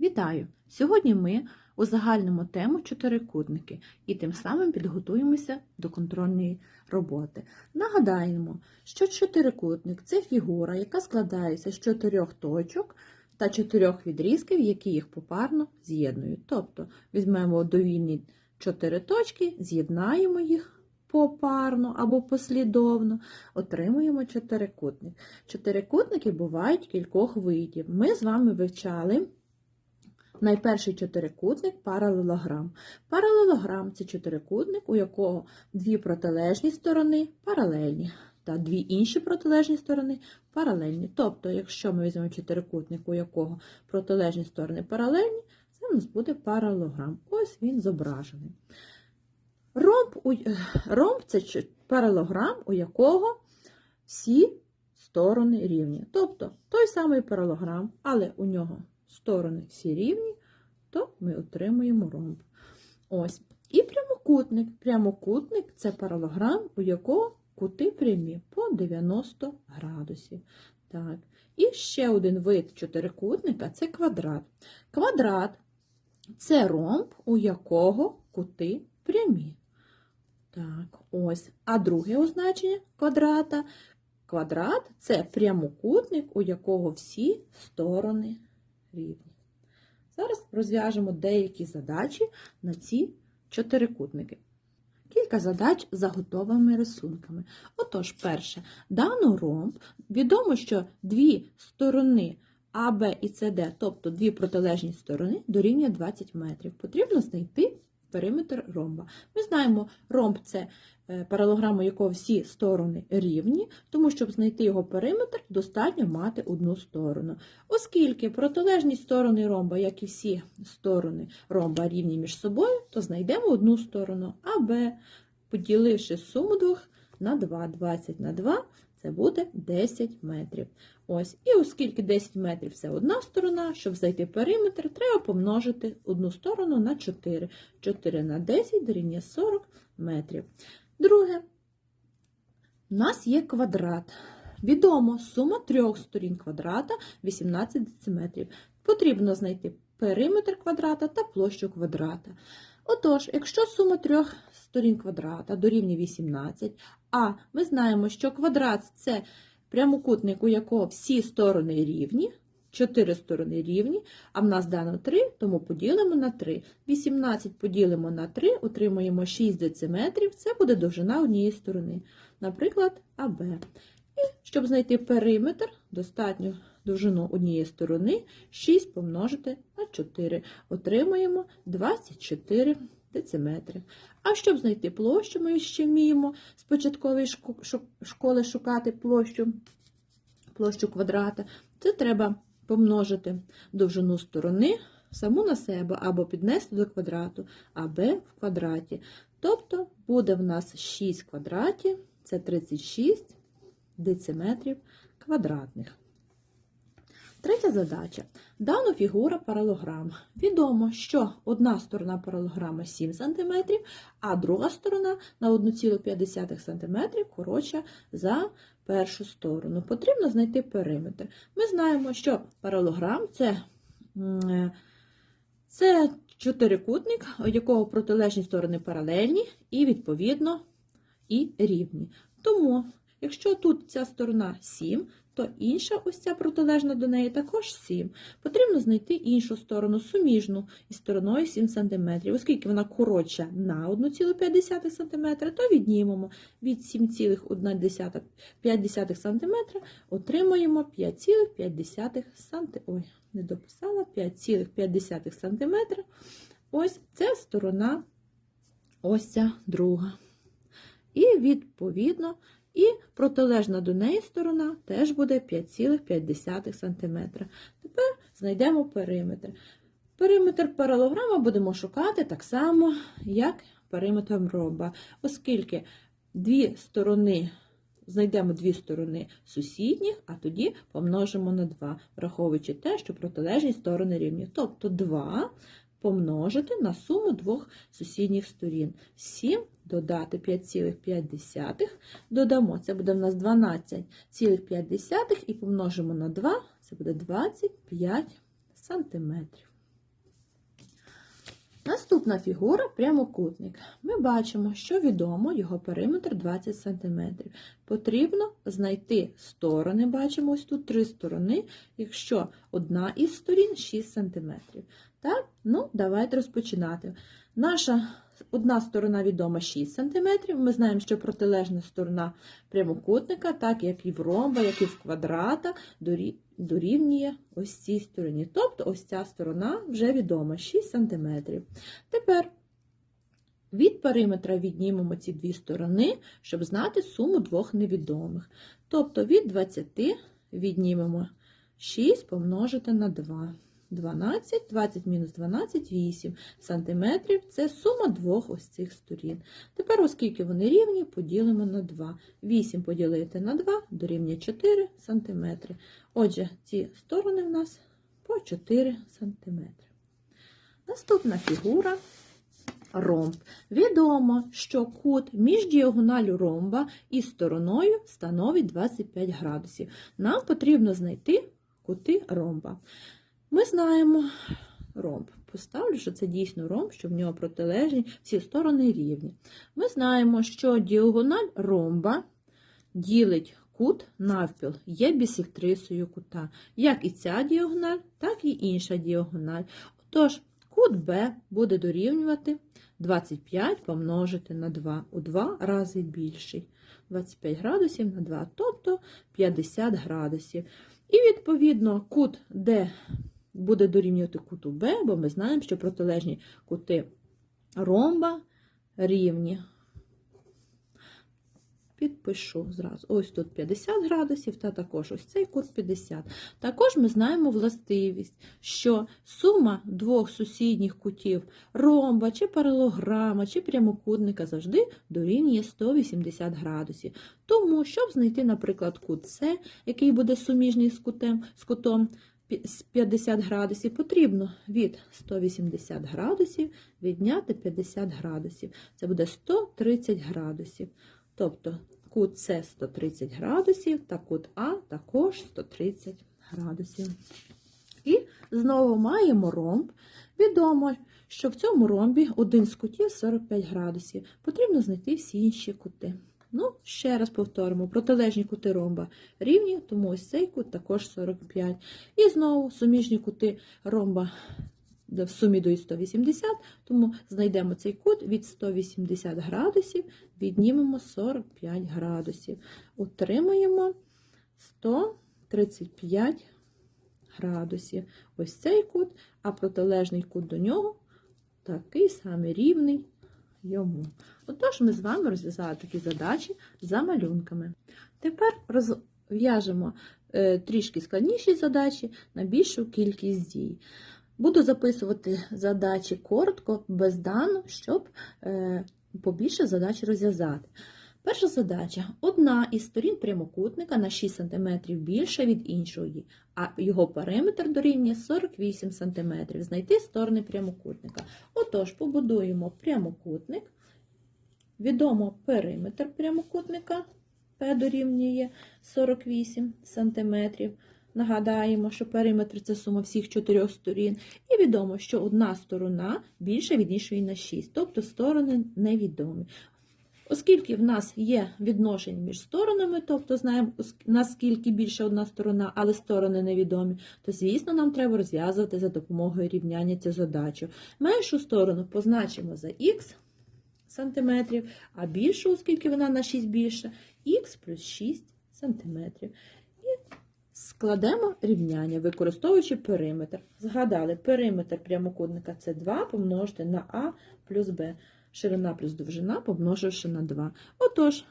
Вітаю! Сьогодні ми узагальнимо тему чотирикутники і тим самим підготуємося до контрольної роботи. Нагадаємо, що чотирикутник це фігура, яка складається з чотирьох точок та чотирьох відрізків, які їх попарно з'єднують. Тобто візьмемо довільні чотири точки, з'єднаємо їх попарно або послідовно, отримуємо чотирикутник. Чотирикутники бувають кількох видів. Ми з вами вивчали найперший чотирикутник паралелограм. Паралелограм це чотирикутник, у якого дві протилежні сторони паралельні, та дві інші протилежні сторони паралельні. Тобто, якщо ми візьмемо чотирикутник, у якого протилежні сторони паралельні, це у нас буде паралелограм. Ось він зображений. Ромб, у- ромб це паралелограм, у якого всі сторони рівні. Тобто той самий паралелограм, але у нього сторони всі рівні, то ми отримуємо ромб. Ось. І прямокутник. Прямокутник це паралелограм, у якого кути прямі по 90 градусів. Так. І ще один вид чотирикутника це квадрат. Квадрат це ромб, у якого кути прямі. Так, ось. А друге означення квадрата. Квадрат це прямокутник, у якого всі сторони рівні. Зараз розв'яжемо деякі задачі на ці чотирикутники. Кілька задач за готовими рисунками. Отож, перше, дано ромб. Відомо, що дві сторони АБ і СД, тобто дві протилежні сторони, дорівнює 20 метрів. Потрібно знайти периметр ромба. Ми знаємо, ромб це паралограма, якого всі сторони рівні, тому щоб знайти його периметр, достатньо мати одну сторону. Оскільки протилежні сторони ромба, як і всі сторони ромба рівні між собою, то знайдемо одну сторону АБ, поділивши суму двох на 2, 20 на 2, це буде 10 метрів. Ось. І оскільки 10 метрів це одна сторона, щоб знайти периметр, треба помножити одну сторону на 4. 4 на 10 дорівнює 40 метрів. Друге, у нас є квадрат. Відомо, сума трьох сторін квадрата 18 дециметрів. Потрібно знайти периметр квадрата та площу квадрата. Отож, якщо сума трьох сторін квадрата дорівнює 18, а ми знаємо, що квадрат це прямокутник, у якого всі сторони рівні, 4 сторони рівні, а в нас дано 3, тому поділимо на 3. 18 поділимо на 3, отримуємо 6 дециметрів, це буде довжина однієї сторони, наприклад, АБ. І щоб знайти периметр, достатньо довжину однієї сторони 6 помножити на 4. Отримуємо 24 дециметри. А щоб знайти площу, ми ще вміємо з початкової школи шукати площу, площу квадрата. Це треба помножити довжину сторони саму на себе або піднести до квадрату, а b в квадраті. Тобто буде в нас 6 квадратів, це 36 дециметрів квадратних. Третя задача. Дано фігура паралограм. Відомо, що одна сторона паралограма 7 см, а друга сторона на 1,5 см коротша за першу сторону. Потрібно знайти периметр. Ми знаємо, що паралограм це, е, це чотирикутник, у якого протилежні сторони паралельні і, відповідно, і рівні. Тому, якщо тут ця сторона 7, то інша ось ця протилежна до неї також 7. Потрібно знайти іншу сторону, суміжну із стороною 7 см. Оскільки вона коротша на 1,5 см, то віднімемо від 7,1 см, отримаємо 5,5 см. Ой, не дописала 5,5 см. Ось це сторона, ось ця друга. І відповідно і протилежна до неї сторона теж буде 5,5 см. Тепер знайдемо периметр. Периметр паралограма будемо шукати так само, як периметр ромба, оскільки дві сторони, знайдемо дві сторони сусідніх, а тоді помножимо на 2, враховуючи те, що протилежні сторони рівні. Тобто 2 помножити на суму двох сусідніх сторін. 7 додати 5,5 додамо, це буде в нас 12,5 і помножимо на 2, це буде 25 сантиметрів. Наступна фігура прямокутник. Ми бачимо, що відомо його периметр 20 см. Потрібно знайти сторони, бачимо ось тут три сторони, якщо одна із сторін 6 см. Так? Ну, давайте розпочинати. Наша одна сторона відома 6 см. Ми знаємо, що протилежна сторона прямокутника, так як і в ромба, як і в квадрата, дорівнює ось цій стороні. Тобто ось ця сторона вже відома 6 см. Тепер від периметра віднімемо ці дві сторони, щоб знати суму двох невідомих. Тобто від 20 віднімемо 6 помножити на 2. 12, 20 мінус 12, 8 сантиметрів. Це сума двох ось цих сторін. Тепер, оскільки вони рівні, поділимо на 2. 8 поділити на 2 дорівнює 4 сантиметри. Отже, ці сторони в нас по 4 сантиметри. Наступна фігура ромб. Відомо, що кут між діагоналю ромба і стороною становить 25 градусів. Нам потрібно знайти кути ромба. Ми знаємо ромб. Поставлю, що це дійсно ромб, що в нього протилежні всі сторони рівні. Ми знаємо, що діагональ ромба ділить кут навпіл, є бісектрисою кута. Як і ця діагональ, так і інша діагональ. Отож, кут Б буде дорівнювати 25 помножити на 2 у 2 рази більший. 25 градусів на 2, тобто 50 градусів. І відповідно кут Д буде дорівнювати куту Б, бо ми знаємо, що протилежні кути ромба рівні. Підпишу зразу. Ось тут 50 градусів, та також ось цей кут 50. Також ми знаємо властивість, що сума двох сусідніх кутів ромба, чи паралограма, чи прямокутника завжди дорівнює 180 градусів. Тому, щоб знайти, наприклад, кут С, який буде суміжний з, кутем, з кутом 50 градусів, потрібно від 180 градусів відняти 50 градусів. Це буде 130 градусів. Тобто кут С 130 градусів та кут А також 130 градусів. І знову маємо ромб. Відомо, що в цьому ромбі один з кутів 45 градусів. Потрібно знайти всі інші кути. Ну, ще раз повторимо, протилежні кути ромба рівні, тому ось цей кут також 45. І знову суміжні кути ромба в сумі дають 180, тому знайдемо цей кут від 180 градусів, віднімемо 45 градусів. Отримаємо 135 градусів. Ось цей кут, а протилежний кут до нього такий самий рівний йому. Отож, ми з вами розв'язали такі задачі за малюнками. Тепер розв'яжемо е, трішки складніші задачі на більшу кількість дій. Буду записувати задачі коротко, без дану, щоб е, побільше задач розв'язати. Перша задача. Одна із сторін прямокутника на 6 см більша від іншої, а його периметр дорівнює 48 см. Знайти сторони прямокутника. Отож, побудуємо прямокутник. Відомо периметр прямокутника P дорівнює 48 см. Нагадаємо, що периметр це сума всіх чотирьох сторін. І відомо, що одна сторона більша від іншої на 6, тобто сторони невідомі. Оскільки в нас є відношення між сторонами, тобто знаємо, наскільки більше одна сторона, але сторони невідомі, то, звісно, нам треба розв'язувати за допомогою рівняння цю задачу. Меншу сторону позначимо за х сантиметрів, а більшу, оскільки вона на 6 більша, х плюс 6 сантиметрів. Складемо рівняння, використовуючи периметр. Згадали, периметр прямокутника це 2 помножити на А плюс Б. Ширина плюс довжина помноживши на 2. Отож,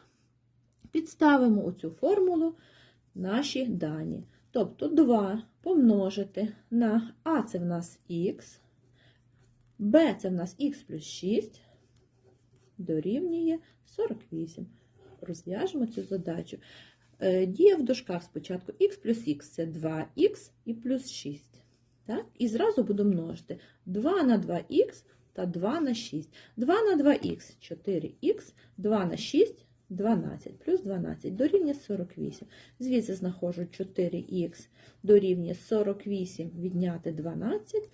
підставимо у цю формулу наші дані. Тобто 2 помножити на А це в нас х, Б це в нас х плюс 6, дорівнює 48. Розв'яжемо цю задачу. Е, Дія в дужках спочатку х плюс х це 2х і плюс 6. Так? І зразу буду множити 2 на 2х та 2 на 6. 2 на 2х 4х, 2 на 6 12 плюс 12 дорівнює 48. Звідси знаходжу 4х дорівнює 48 відняти 12,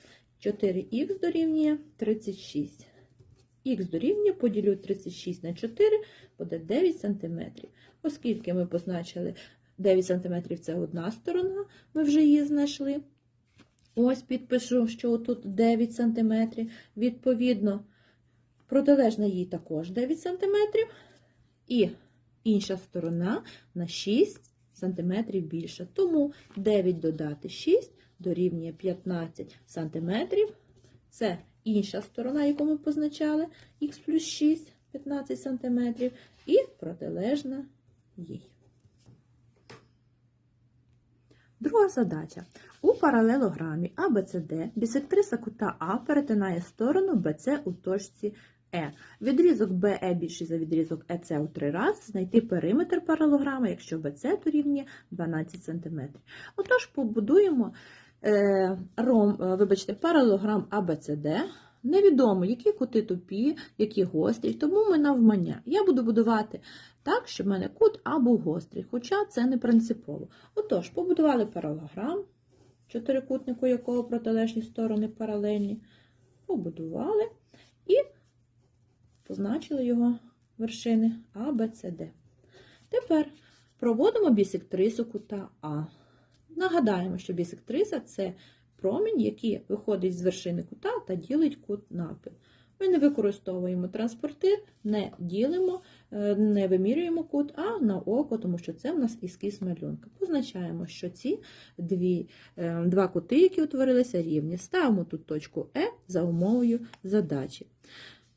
4х дорівнює 36. Х дорівнює, поділю 36 на 4, буде 9 см. Оскільки ми позначили 9 см це одна сторона, ми вже її знайшли. Ось підпишу, що тут 9 см. Відповідно, протилежна їй також 9 см. І інша сторона на 6 см більша. Тому 9 додати 6 дорівнює 15 см. Це інша сторона, яку ми позначали, х плюс 6, 15 см, і протилежна їй. Друга задача. У паралелограмі ABCD бісектриса кута А перетинає сторону BC у точці Е. Відрізок BE більший за відрізок ЕЦ у три рази, знайти периметр паралелограма, якщо BC дорівнює 12 см. Отож, побудуємо е, ром, е, вибачте, паралелограм ABCD. Невідомо, які кути тупі, які гострі, тому ми навмання. Я буду будувати так, щоб в мене кут А був гострий, хоча це не принципово. Отож, побудували паралелограм, чотирикутнику якого протилежні сторони паралельні. Побудували і позначили його вершини А, Б, С, Д. Тепер проводимо бісектрису кута А. Нагадаємо, що бісектриса це промінь, який виходить з вершини кута та ділить кут навпіл. Ми не використовуємо транспортир, не ділимо, е, не вимірюємо кут, а на око, тому що це в нас ескіз малюнка. Позначаємо, що ці дві, е, два кути, які утворилися, рівні. Ставимо тут точку Е за умовою задачі.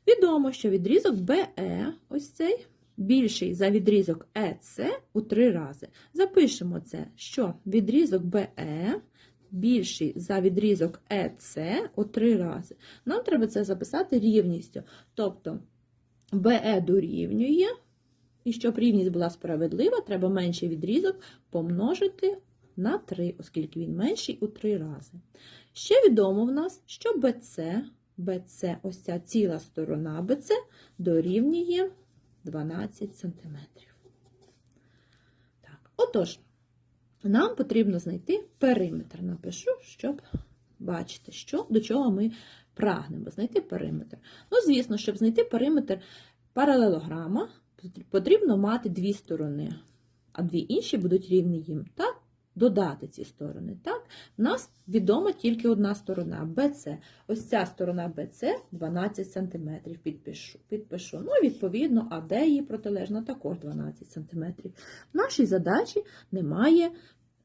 Відомо, що відрізок BE, ось цей, більший за відрізок EC у три рази. Запишемо це, що відрізок BE більший за відрізок EC у три рази. Нам треба це записати рівністю. Тобто BE дорівнює, і щоб рівність була справедлива, треба менший відрізок помножити на 3, оскільки він менший у 3 рази. Ще відомо в нас, що BC, BC, ось ця ціла сторона BC дорівнює 12 см. Так, отож, нам потрібно знайти периметр. Напишу, щоб бачити, що, до чого ми прагнемо. Знайти периметр. Ну, звісно, щоб знайти периметр паралелограма, потрібно мати дві сторони, а дві інші будуть рівні їм. Так? Додати ці сторони. Так? У нас відома тільки одна сторона BC. Ось ця сторона BC 12 см. Підпишу. підпишу. Ну, відповідно, АД її протилежна також 12 см. В нашій задачі немає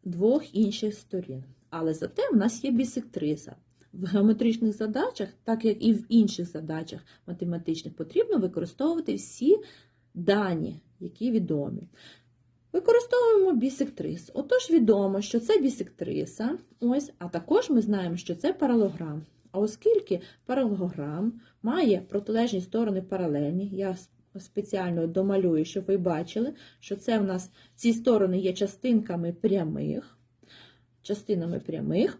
двох інших сторін. Але зате в нас є бісектриса. В геометричних задачах, так як і в інших задачах математичних, потрібно використовувати всі дані, які відомі. Використовуємо бісектрис. Отож, відомо, що це бісектриса, ось, а також ми знаємо, що це паралограм. А оскільки паралограм має протилежні сторони паралельні, я спеціально домалюю, щоб ви бачили, що це в нас ці сторони є частинками прямих, частинами прямих,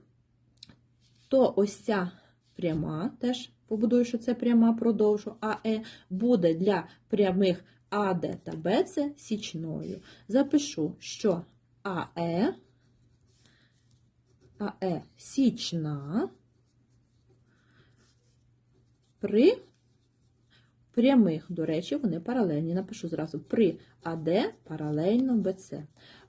то ось ця пряма, теж побудую, що це пряма продовжу, АЕ, буде для прямих АД та БЦ січною. Запишу, що АЕ, АЕ січна при прямих, до речі, вони паралельні. Напишу зразу при АД паралельно БЦ.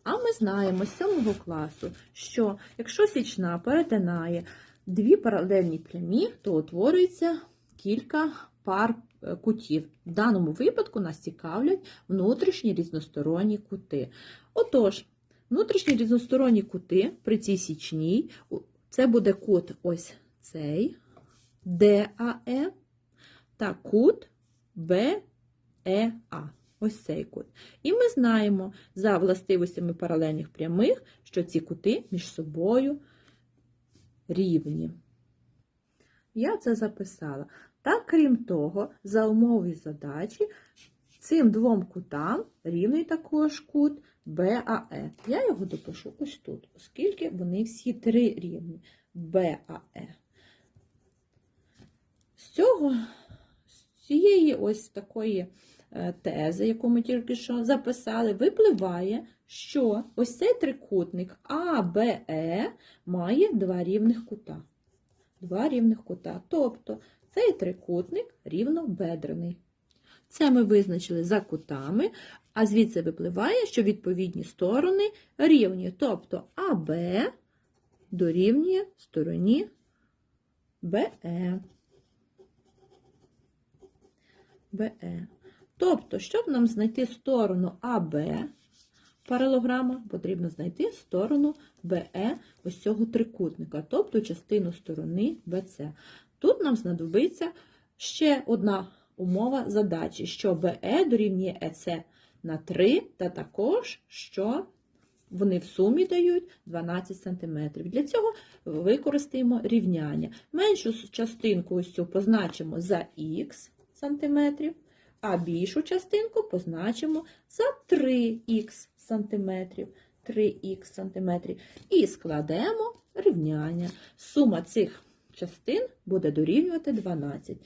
А ми знаємо з 7 класу, що якщо січна перетинає дві паралельні прямі, то утворюється кілька пар е, кутів. В даному випадку нас цікавлять внутрішні різносторонні кути. Отож, внутрішні різносторонні кути при цій січній, це буде кут ось цей ДАЕ та кут БЕА. Ось цей кут. І ми знаємо за властивостями паралельних прямих, що ці кути між собою рівні. Я це записала. Так, крім того, за умовою задачі, цим двом кутам рівний також кут БАЕ. Я його допишу ось тут, оскільки вони всі три рівні БАЕ. З цього, з цієї ось такої е, тези, яку ми тільки що записали, випливає, що ось цей трикутник АБЕ має два рівних кута. Два рівних кута. Тобто цей трикутник рівнобедрений. Це ми визначили за кутами, а звідси випливає, що відповідні сторони рівні. Тобто АБ дорівнює стороні БЕ. БЕ. Тобто, щоб нам знайти сторону АБ паралограма, потрібно знайти сторону БЕ ось цього трикутника, тобто частину сторони БЦ. Тут нам знадобиться ще одна умова задачі, що БЕ дорівнює ЕЦ на 3, та також, що вони в сумі дають 12 см. Для цього використаємо рівняння. Меншу частинку ось цю позначимо за х сантиметрів, а більшу частинку позначимо за 3х сантиметрів. 3х сантиметрів. І складемо рівняння. Сума цих частин буде дорівнювати 12.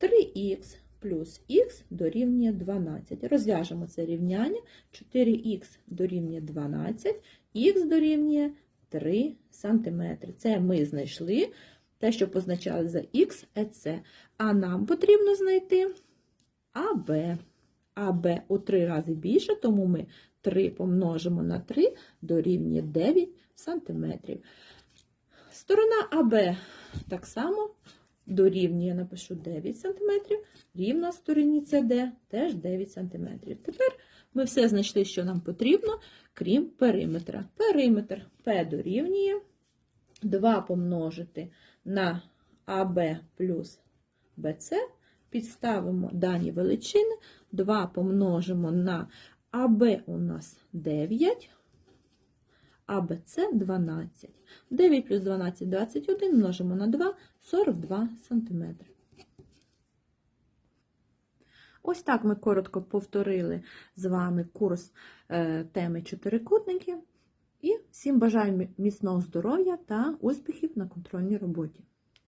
3х плюс х дорівнює 12. Розв'яжемо це рівняння. 4х дорівнює 12, х дорівнює 3 см. Це ми знайшли те, що позначали за х, ЕЦ. А нам потрібно знайти АБ. АБ у 3 рази більше, тому ми 3 помножимо на 3 дорівнює 9 см. Сторона АБ так само дорівнює, напишу 9 см, рівна стороні СД теж 9 см. Тепер ми все знайшли, що нам потрібно, крім периметра. Периметр P дорівнює 2 помножити на АБ плюс БЦ, підставимо дані величини, 2 помножимо на АБ у нас 9, АБЦ 12. 9 плюс 12 – 21, множимо на 2 – 42 см. Ось так ми коротко повторили з вами курс е, теми чотирикутників. І всім бажаю міцного здоров'я та успіхів на контрольній роботі.